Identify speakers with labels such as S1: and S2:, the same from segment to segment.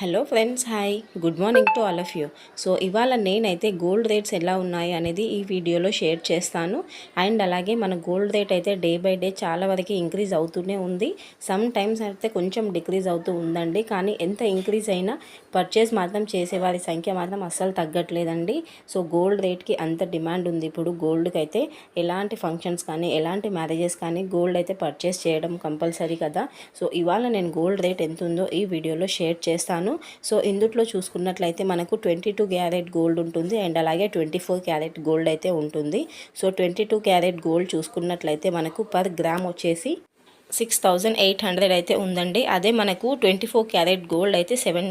S1: Hello friends hi good morning to all of you so ఇవాళ నేనైతే gold rates ఎలా ఉన్నాయి అనేది ఈ వీడియోలో షేర్ చేస్తాను. అండ్ అలాగే మన గోల్డ్ రేట్ అయితే డే బై డే చాలా వరకు ఇంక్రీజ్ అవుతూనే ఉంది. సమ్ టైమ్స్ అయితే కొంచెం డిక్రీజ్ అవుతూ ఉందండి. కానీ ఎంత ఇంక్రీజ్ అయినా పర్చేస్ మాత్రం చేసేవారి సంఖ్య మాత్రం అస్సలు తగ్గట్లేదండి. సో గోల్డ్ రేట్కి అంత డిమాండ్ ఉంది. ఇప్పుడు గోల్డ్కి అయితే ఎలాంటి ఫంక్షన్స్ కానీ ఎలాంటి మ్యారేజెస్ కానీ గోల్డ్ అయితే పర్చేస్ చేయడం కంపల్సరీ కదా. సో ఇవాళ నేను గోల్డ్ రేట్ ఎంత ఉందో ఈ వీడియోలో షేర్ చేస్తాను. సో ఇందుట్లో చూసుకున్నట్లయితే మనకు ట్వంటీ టూ క్యారెట్ గోల్డ్ ఉంటుంది. అండ్ అలాగే ట్వంటీ ఫోర్ క్యారెట్ గోల్డ్ అయితే ఉంటుంది. So twenty two carat gold చూసుకున్నట్లయితే మనకు పర్ గ్రామ్ వచ్చేసి సిక్స్ థౌజండ్ ఎయిట్ హండ్రెడ్ అయితే ఉందండి. అదే మనకు ట్వంటీ ఫోర్ క్యారెట్ గోల్డ్ అయితే సెవెన్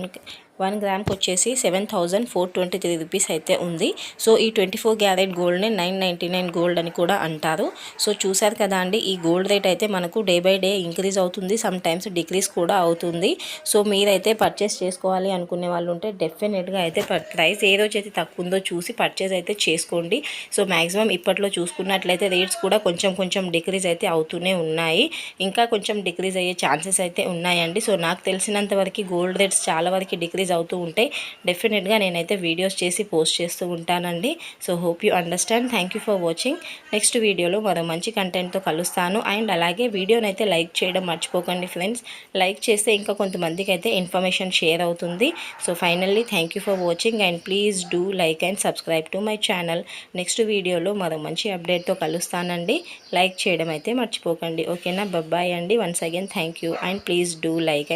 S1: వన్ గ్రామ్కి వచ్చేసి seven thousand four twenty three rupees అయితే ఉంది. సో ఈ ట్వంటీ ఫోర్ గ్యారెట్ గోల్డ్ని నైన్ నైంటీ నైన్ గోల్డ్ అని కూడా అంటారు. సో చూసారు కదా అండి ఈ గోల్డ్ రేట్ అయితే మనకు డే బై డే ఇంక్రీజ్ అవుతుంది సమ్ టైమ్స్ డిక్రీజ్ కూడా అవుతుంది. సో మీరైతే పర్చేస్ చేసుకోవాలి అనుకునే వాళ్ళు ఉంటే డెఫినెట్గా అయితే ప్రైస్ ఏ రోజు అయితే తక్కువ ఉందో చూసి పర్చేస్ అయితే చేసుకోండి. సో మ్యాక్సిమం ఇప్పట్లో చూసుకున్నట్లయితే రేట్స్ కూడా కొంచెం కొంచెం డిక్రీజ్ అయితే అవుతూనే ఉన్నాయి. ఇంకా కొంచెం డిక్రీజ్ అయ్యే ఛాన్సెస్ అయితే ఉన్నాయండి. సో నాకు తెలిసినంత వరకు గోల్డ్ రేట్స్ చాలా వరకు డిక్రీజ్ అవుతూ ఉంటాయి డెఫినెట్గా నేనైతే వీడియోస్ చేసి పోస్ట్ చేస్తూ ఉంటానండి. So hope you understand thank you for watching next వీడియోలో మరో మంచి కంటెంట్తో కలుస్తాను. అండ్ అలాగే వీడియోని అయితే లైక్ చేయడం మర్చిపోకండి ఫ్రెండ్స్ లైక్ చేస్తే ఇంకా కొంతమందికి అయితే ఇన్ఫర్మేషన్ షేర్ అవుతుంది. So finally thank you for watching and please do like and subscribe to my channel next వీడియోలో మరో మంచి అప్డేట్తో కలుస్తానండి. లైక్ చేయడం అయితే మర్చిపోకండి. ఓకేనా బబ్బాయ్ అండి. Once again thank you and please do like and